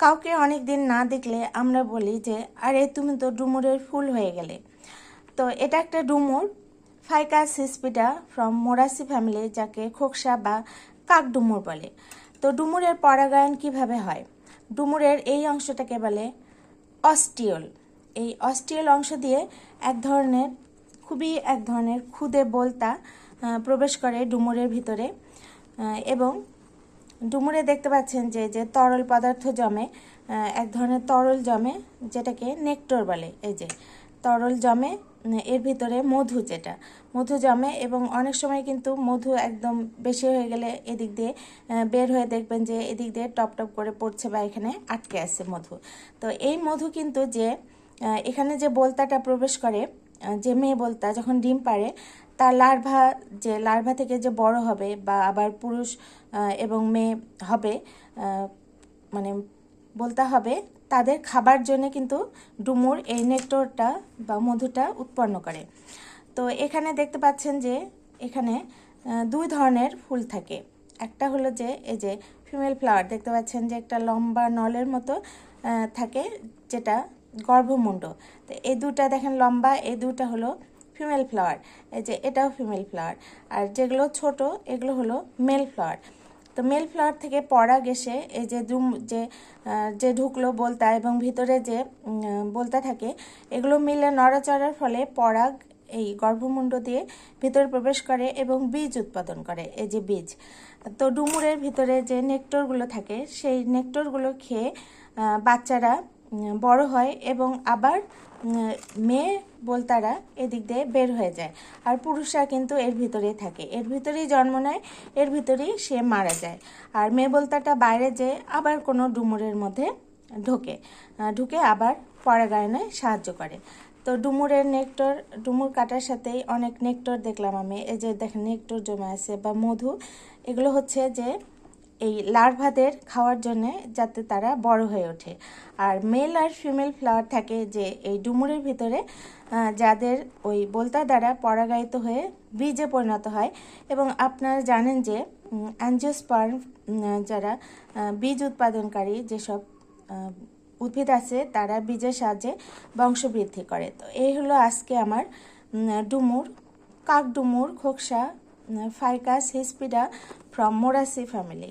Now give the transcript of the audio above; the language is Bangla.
কাউকে অনেক দিন না দেখলে আমরা বলি যে, আরে, তুমি তো ডুমুরের ফুল হয়ে গেলে। তো এটা একটা ডুমুর, Ficus hispida from Moraceae family যাকে খোকসা বা কাক ডুমুর বলে। তো ডুমুরের পরাগায়ন কীভাবে হয়? ডুমুরের এই অংশটাকে বলে অস্টিওল। এই অস্টিওল অংশ দিয়ে এক ধরনের, খুবই এক ধরনের খুদে বলতা প্রবেশ করে ডুমুরের ভিতরে এবং ডুমুরে দেখতে পাচ্ছেন যে যে তরল পদার্থ জমে এক ধরনের তরল জমে, যেটাকে নেকটর বলে। এই যে, তরল জমে এর ভিতরে মধু যেটা। মধু জমে এবং অনেক সময় কিন্তু মধু একদম বেশি হয়ে গেলে এদিক দিয়ে বের হয়ে দেখবেন যে এদিক দিয়ে টপ টপ করে পড়ছে বা এখানে আটকে আছে মধু। তো এই মধু কিন্তু যে এখানে যে বলতাটা প্রবেশ করে যে মেয়ে বলতা, যখন ডিম পারে তার লার্ভা যে, লার্ভা থেকে যে বড় হবে বা আবার পুরুষ এবং মেয়ে হবে মানে বলতে হবে, তাদের খাবার জন্য কিন্তু ডুমুর এই নেকটরটা বা মধুটা উৎপন্ন করে। তো এখানে দেখতে পাচ্ছেন যে, এখানে দুই ধরনের ফুল থাকে। একটা হলো যে, এই যে ফিমেল ফ্লাওয়ার দেখতে পাচ্ছেন যে, একটা লম্বা নলের মতো থাকে, যেটা গর্ভমুণ্ড তো এই দুটা দেখেন লম্বা, এই দুটা হলো ফিমেল ফ্লাওয়ার এই যে এটাও ফিমেল ফ্লাওয়ার আর যেগুলো ছোট, এগুলো হলো মেল ফ্লাওয়ার তো মেল ফ্লাওয়ার থেকে পরাগ এসে এই যে দুম, যে যে ঢুকলো বলতা এবং ভিতরে যে বলতা থাকে, এগুলো মিলে নড়াচড়ার ফলে পরাগ এই গর্ভমুণ্ড দিয়ে ভিতরে প্রবেশ করে এবং বীজ উৎপাদন করে, এই যে বীজ। তো ডুমুরের ভিতরে যে নেকটরগুলো থাকে, সেই নেকটরগুলো খেয়ে বাচ্চারা বড় হয় এবং আবার মেয়ে বলতারা এদিক দিয়ে বের হয়ে যায়। আর পুরুষরা কিন্তু এর ভিতরেই থাকে। এর ভিতরেই জন্ম নেয়, এর ভিতরেই সে মারা যায়। আর মেয়ে বলতাটা বাইরে যে আবার কোনো ডুমুরের মধ্যে ঢোকে ঢুকে আবার পরাগায়নে সাহায্য করে। তো ডুমুরের নেকটর ডুমুর কাটার সাথেই অনেক নেকটর দেখলাম আমি। এই যে দেখেন নেকটর জমে আছে বা মধু। এগুলো হচ্ছে যে এই লার্ভাদের খাওয়ার জন্য যাতে তারা বড় হয়ে ওঠে। আর মেল আর ফিমেল ফ্লাওয়ার থাকে যে, এই ডুমুরের ভিতরে যাদের ওই বলতা দ্বারা পরাগায়িত হয়ে বীজে পরিণত হয় এবং আপনারা জানেন যে অ্যাঞ্জিওস্পার্ম যারা বীজ উৎপাদনকারী যেসব উদ্ভিদ আছে, তারা বীজের সাহায্যে বংশবৃদ্ধি করে। তো এই হলো আজকে আমার ডুমুর, কাক ডুমুর, Khoksa ficus, hispida, from moraceae family.